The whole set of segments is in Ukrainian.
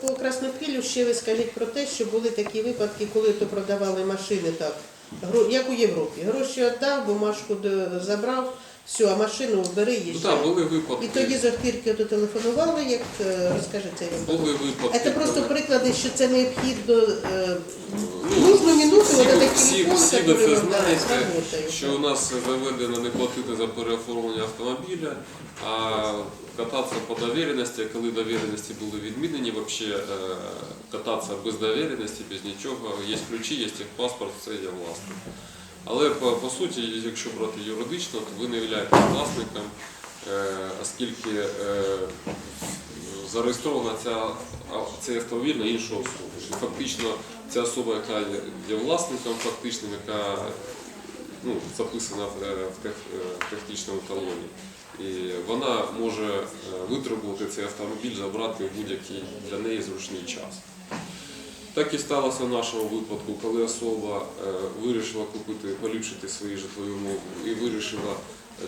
По Краснопіллю ще ви скажіть про те, що були такі випадки, коли то продавали машини так, як у Європі. Гроші віддав, бумажку забрав, все, а машину бери і Ну так, були І тоді з Охтирки телефонували, як е, розкажи цей. Були випадки. Це просто приклади, що це необхідно е, Ну, нужну минуту, всі вот всі- телефон, всі ви це да, знаєте, що у нас заведено не платити за переоформлення автомобіля, а кататися по довіреності, а коли довіреності були відмінені, взагалі е, кататися без довіреності, без нічого, є ключі, є техпаспорт, все є власне. Але по, по суті, якщо брати юридично, то ви не являєтесь власником, е, оскільки е, зареєстрована ця, цей автомобіль на іншу особу. І фактично ця особа, яка є, власником, фактичним, яка ну, записана в, е, технічному талоні. І вона може витребувати цей автомобіль, забрати в будь-який для неї зручний час. Так і сталося в нашому випадку, коли особа е, вирішила купити, поліпшити свої житлові умови і вирішила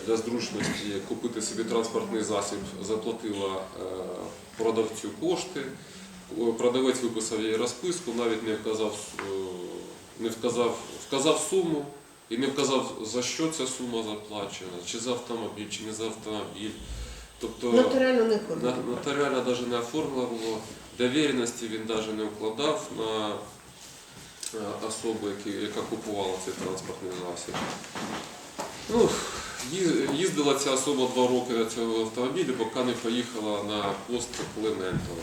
для зручності купити собі транспортний засіб, заплатила е, продавцю кошти. Продавець виписав їй розписку, навіть не вказав, е, не вказав, вказав суму і не вказав, за що ця сума заплачена, чи за автомобіль, чи не за автомобіль. Тобто Нотаріально не на- Нотаріально навіть не оформлено було. Довіреності він навіть не вкладав на е, особу, яка купувала цей транспортний засіб. Ну, їздила ця особа два роки на цьому автомобілі, поки не поїхала на пост Клементова.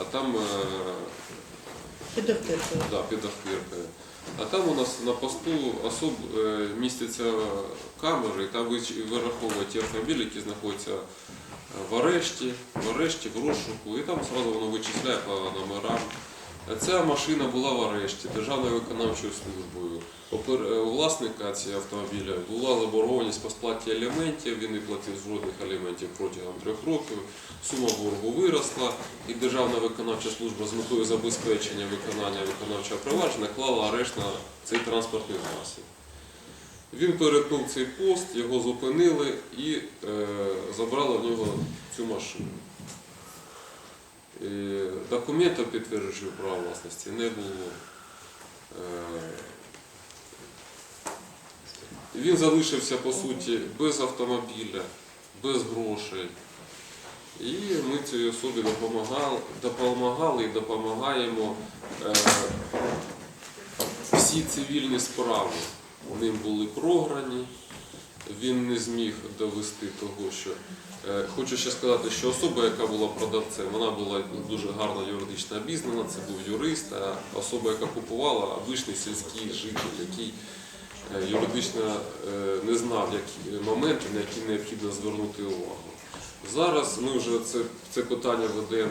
А там е, Під Охтиркою. да, під. А там у нас на посту особ е, містяться камери, і там вираховують ті автомобілі, які знаходяться в арешті, в арешті, в розшуку, і там одразу воно вичисляє по номерам. Ця машина була в арешті Державною виконавчою службою. Е, власника цього автомобіля була заборгованість по сплаті аліментів, він не платив жодних аліментів протягом трьох років. Сума боргу виросла, і Державна виконавча служба з метою забезпечення виконання виконавчого провадження наклала арешт на цей транспортний засіб. Він перетнув цей пост, його зупинили і е, забрали в нього цю машину. І документів підтверджуючого права власності не було. Е, Він залишився по суті без автомобіля, без грошей. І ми цій особі допомагали, допомагали і допомагаємо. Е, всі цивільні справи ним були програні. Він не зміг довести того, що Е, Хочу ще сказати, що особа, яка була продавцем, вона була дуже гарно юридично обізнана, це був юрист, а особа, яка купувала, обичний сільський житель, який е, юридично е, не знав які моменти, на які необхідно звернути увагу. Зараз ми вже це, це питання ведемо,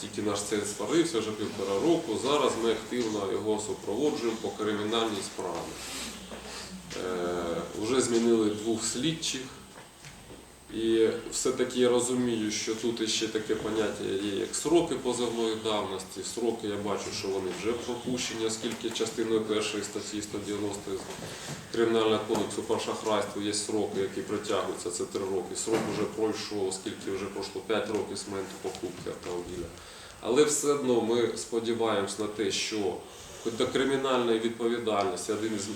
тільки наш центр сварився вже півтора року. Зараз ми активно його супроводжуємо по кримінальній справі. Вже змінили двох слідчих. І все-таки я розумію, що тут ще таке поняття є, як сроки позовної давності. Сроки я бачу, що вони вже пропущені, оскільки частиною першої статті 190 Кримінального кодексу по є сроки, які притягуються, це 3 роки. Срок вже пройшов, оскільки вже пройшло 5 років з моменту покупки автомобіля. Але все одно ми сподіваємось на те, що до кримінальної відповідальності один із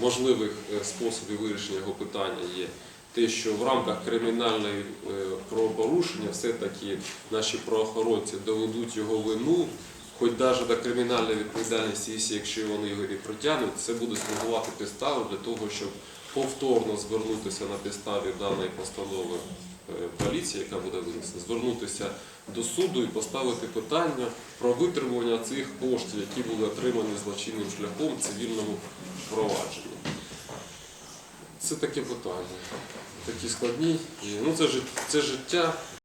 можливих е, способів вирішення його питання є те, що в рамках кримінальної е, правопорушення все-таки наші правоохоронці доведуть його вину, хоч навіть до кримінальної відповідальності, якщо вони його не притягнуть, це буде слугувати підставою для того, щоб повторно звернутися на підставі даної постанови поліції, яка буде винесена, звернутися до суду і поставити питання про витримування цих коштів, які були отримані злочинним шляхом в цивільному провадженні. Це таке питання, такі складні. Ну, це життя,